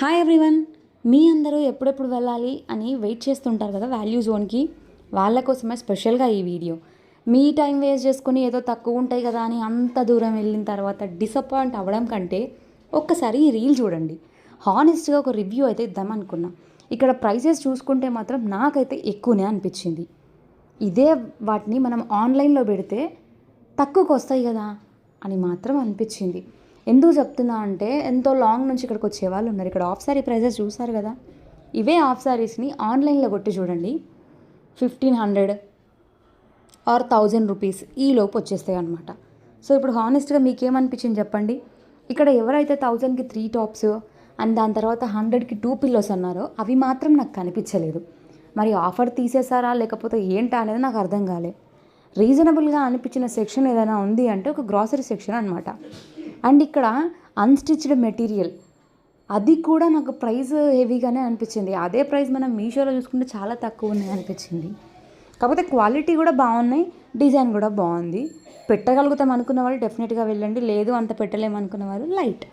Hi everyone మీ అందరూ ఎప్పుడెప్పుడు వెళ్ళాలి అని వెయిట్ చేస్తుంటారు కదా వాల్యూ జోన్కి? వాళ్ళ కోసమే స్పెషల్గా ఈ వీడియో. మీ టైం వేస్ట్ చేసుకుని ఏదో తక్కువ ఉంటాయి కదా అని అంత దూరం వెళ్ళిన తర్వాత డిసప్పాయింట్ అవ్వడం కంటే ఒక్కసారి ఈ రీల్ చూడండి. హానెస్ట్గా ఒక రివ్యూ అయితే ఇద్దాం అనుకున్నా. ఇక్కడ ప్రైసెస్ చూసుకుంటే మాత్రం నాకైతే ఎక్కువనే అనిపించింది. ఇదే వాటిని మనం ఆన్లైన్లో పెడితే తక్కువకు వస్తాయి కదా అని మాత్రం అనిపించింది. ఎందుకు చెప్తున్నా అంటే ఎంతో లాంగ్ నుంచి ఇక్కడికి వచ్చే వాళ్ళు ఉన్నారు. ఇక్కడ ఆఫ్ సారీ ప్రైజెస్ చూసారు కదా? ఇవే ఆఫ్ సారీస్ని ఆన్లైన్లో కొట్టి చూడండి. Fifteen hundred or thousand rupees ఈ లోపు వచ్చేస్తాయి అనమాట సో ఇప్పుడు హానెస్ట్గా మీకేమనిపించింది చెప్పండి? ఇక్కడ ఎవరైతే థౌజండ్కి త్రీ టాప్స్ అండ్ దాని తర్వాత హండ్రెడ్కి టూ పిల్లోస్ అన్నారో అవి మాత్రం నాకు కనిపించలేదు. మరి ఆఫర్ తీసేసారా లేకపోతే ఏంటా అనేది నాకు అర్థం కాలే. రీజనబుల్గా అనిపించిన సెక్షన్ ఏదైనా ఉంది అంటే ఒక గ్రాసరీ సెక్షన్ అనమాట అండ్ ఇక్కడ అన్స్టిచ్డ్ మెటీరియల్ అది కూడా నాకు ప్రైస్ హెవీగానే అనిపించింది. అదే ప్రైస్ మనం మీషోలో చూసుకుంటే చాలా తక్కువ ఉన్నాయి అనిపించింది. కాకపోతే క్వాలిటీ కూడా బాగున్నాయి డిజైన్ కూడా బాగుంది. పెట్టగలుగుతాం అనుకున్న వాళ్ళు డెఫినెట్గా వెళ్ళండి. లేదు అంత పెట్టలేము అనుకున్న వాళ్ళు లైట్